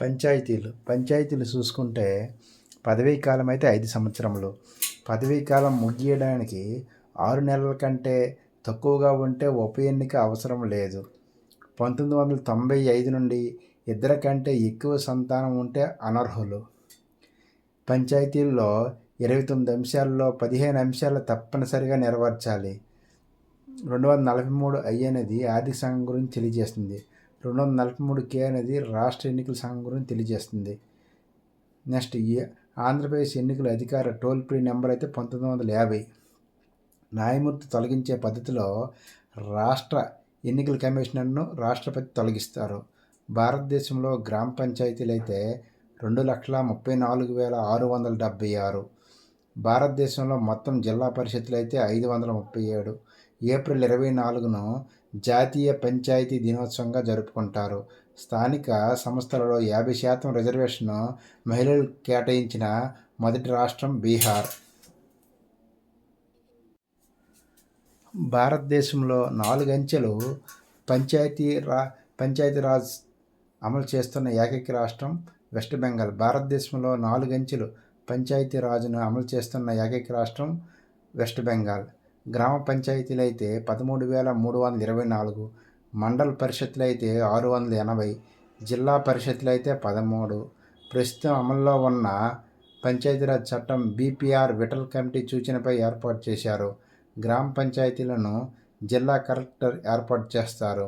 పంచాయతీలు. పంచాయతీలు చూసుకుంటే పదవీ కాలం అయితే ఐదు సంవత్సరములు. పదవీ కాలం ముగియడానికి ఆరు నెలల కంటే తక్కువగా ఉంటే ఉప ఎన్నిక అవసరం లేదు. పంతొమ్మిది వందల తొంభై ఐదు నుండి ఇద్దరి కంటే ఎక్కువ సంతానం ఉంటే అనర్హులు. పంచాయతీల్లో ఇరవై తొమ్మిది అంశాల్లో పదిహేను అంశాలు తప్పనిసరిగా నెరవేర్చాలి. రెండు వందల నలభై మూడు ఐ అనేది ఆర్థిక సంఘం గురించి తెలియజేస్తుంది. రెండు వందల నలభై మూడు కే అనేది రాష్ట్ర ఎన్నికల సంఘం గురించి తెలియజేస్తుంది. నెక్స్ట్ ఈ ఆంధ్రప్రదేశ్ ఎన్నికల అధికార టోల్ ఫ్రీ నెంబర్ అయితే పంతొమ్మిది వందల యాభై. న్యాయమూర్తి తొలగించే పద్ధతిలో రాష్ట్ర ఎన్నికల కమిషనర్ను రాష్ట్రపతి తొలగిస్తారు. భారతదేశంలో గ్రామ పంచాయతీలు అయితే రెండు లక్షల ముప్పై నాలుగు వేల ఆరు వందల డెబ్బై ఆరు. భారతదేశంలో మొత్తం జిల్లా పరిషత్తులు అయితే ఐదు వందల ముప్పై ఏడు. ఏప్రిల్ ఇరవై నాలుగును జాతీయ పంచాయతీ దినోత్సవంగా జరుపుకుంటారు. స్థానిక సంస్థలలో యాభై శాతం రిజర్వేషన్ మహిళలు కేటాయించిన మొదటి రాష్ట్రం బీహార్. భారతదేశంలో నాలుగు అంచెలు పంచాయతీ రా పంచాయతీరాజ్ అమలు చేస్తున్న ఏకైక రాష్ట్రం వెస్ట్ బెంగాల్. భారతదేశంలో నాలుగు అంచెలు పంచాయతీరాజ్ను అమలు చేస్తున్న ఏకైక రాష్ట్రం వెస్ట్ బెంగాల్. గ్రామ పంచాయతీలు అయితే పదమూడు వేల మూడు వందల ఇరవై నాలుగు మండల పరిషత్తులు అయితే ఆరు వందల ఎనభై జిల్లా పరిషత్తులు అయితే పదమూడు. ప్రస్తుతం అమల్లో ఉన్న పంచాయతీరాజ్ చట్టం బీపీఆర్ విటల్ కమిటీ సూచనపై ఏర్పాటు చేశారు. గ్రామ పంచాయతీలను జిల్లా కలెక్టర్ ఏర్పాటు చేస్తారు.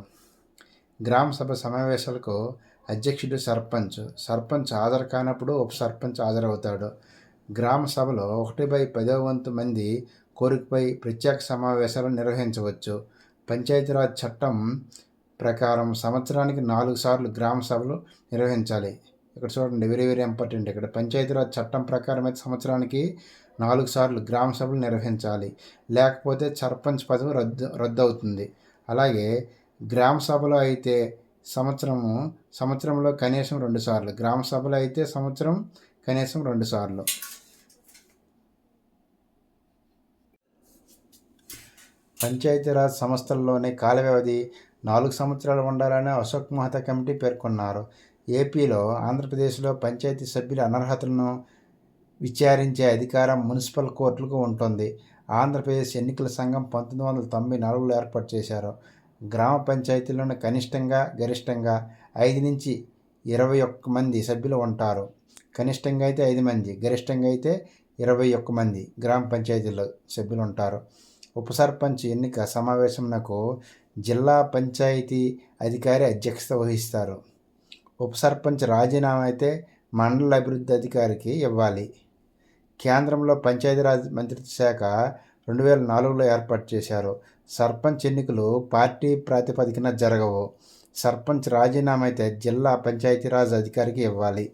గ్రామ సభ సమావేశాలకు అధ్యక్షుడు సర్పంచ్ సర్పంచ్ హాజరు కానప్పుడు ఉప సర్పంచ్ హాజరవుతాడు. గ్రామ సభలో ఒకటి బై పదో వంతు మంది కోరికపై ప్రత్యేక సమావేశాలు నిర్వహించవచ్చు. పంచాయతీరాజ్ చట్టం ప్రకారం సంవత్సరానికి నాలుగు సార్లు గ్రామ సభలు నిర్వహించాలి. ఇక్కడ చూడండి వెరీ వెరీ ఇంపార్టెంట్. ఇక్కడ పంచాయతీరాజ్ చట్టం ప్రకారం అయితే సంవత్సరానికి నాలుగు సార్లు గ్రామ సభలు నిర్వహించాలి. లేకపోతే సర్పంచ్ పదవి రద్దు రద్దు అవుతుంది అలాగే గ్రామ సభలో అయితే సంవత్సరము సంవత్సరంలో కనీసం రెండు సార్లు. గ్రామ సభలో అయితే సంవత్సరం కనీసం రెండు సార్లు. పంచాయతీరాజ్ సంస్థల్లోనే కాల వ్యవధి నాలుగు సంవత్సరాలు ఉండాలని అశోక్ మహతా కమిటీ పేర్కొన్నారు. ఏపీలో ఆంధ్రప్రదేశ్లో పంచాయతీ సభ్యుల అనర్హతలను విచారించే అధికారం మున్సిపల్ కోర్టులకు ఉంటుంది. ఆంధ్రప్రదేశ్ ఎన్నికల సంఘం పంతొమ్మిది వందల తొంభై నాలుగులో ఏర్పాటు చేశారు. గ్రామ పంచాయతీలను కనిష్టంగా గరిష్టంగా ఐదు నుంచి ఇరవై ఒక్క మంది సభ్యులు ఉంటారు. కనిష్టంగా అయితే ఐదు మంది గరిష్టంగా అయితే ఇరవై ఒక్క మంది గ్రామ పంచాయతీలో సభ్యులు ఉంటారు. ఉప సర్పంచ్ ఎన్నిక సమావేశంకు జిల్లా పంచాయతీ అధికారి అధ్యక్షత వహిస్తారు. ఉప సర్పంచ్ రాజీనామా అయితే మండల అభివృద్ధి అధికారికి ఇవ్వాలి. కేంద్రంలో పంచాయతీరాజ్ మంత్రిత్వ శాఖ రెండు వేల నాలుగులో ఏర్పాటు చేశారు. సర్పంచ్ ఎన్నికలు పార్టీ ప్రాతిపదికన జరగవు. సర్పంచ్ రాజీనామా అయితే జిల్లా పంచాయతీరాజ్ అధికారికి ఇవ్వాలి.